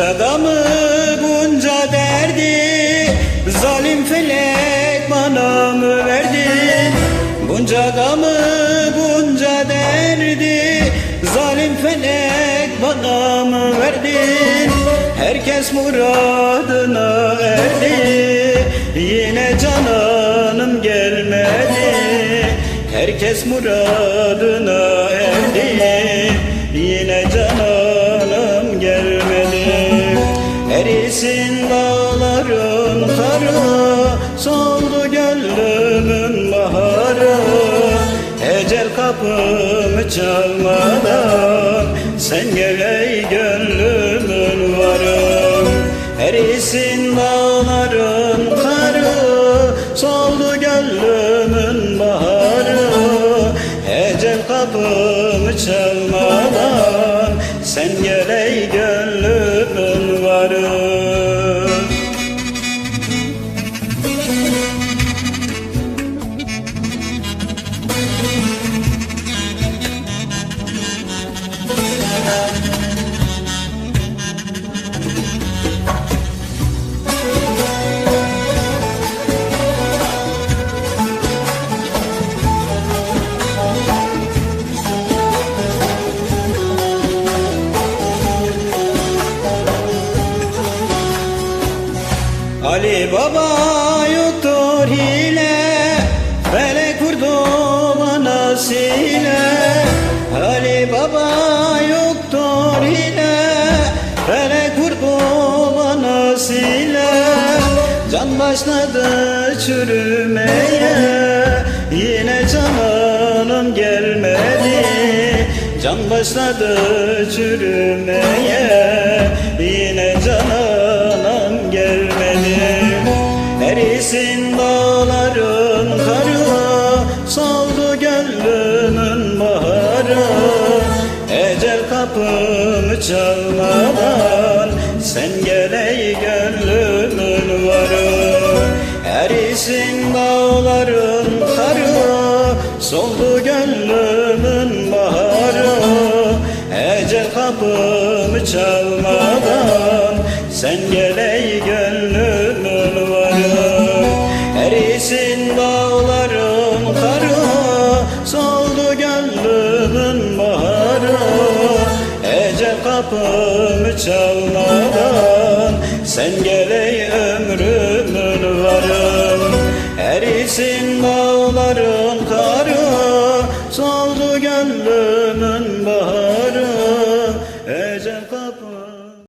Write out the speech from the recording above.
Bunca damı bunca derdi? Zalim felek bana mı verdi? Bunca damı bunca derdi? Zalim felek bana mı verdi? Herkes muradına erdi. Yine cananım gelmedi. Herkes muradına erdi karı Soldu gönlümün baharı. Ecel kapımı çalmadan Sen gel ey gönlümün varım Erisin dağların karı Soldu gönlümün baharı. Ecel kapımı çalmadan Sen gel Baba yoktur hile Felek vurdu bana sile. Ali Baba yoktur hile Felek vurdu bana sile. Can başladı çürümeye Yine cananım gelmedi. Can başladı çürümeye Yine kapımı çalmadan Sen gel ey gönlümün varı. Erisin dağların karı Soldu gönlümün baharı. Ecel kapımı çalmadan Sen gel kapımı çalmadan Sen gel ey ömrümün varım Erisin dağların karı. Soldu gönlümün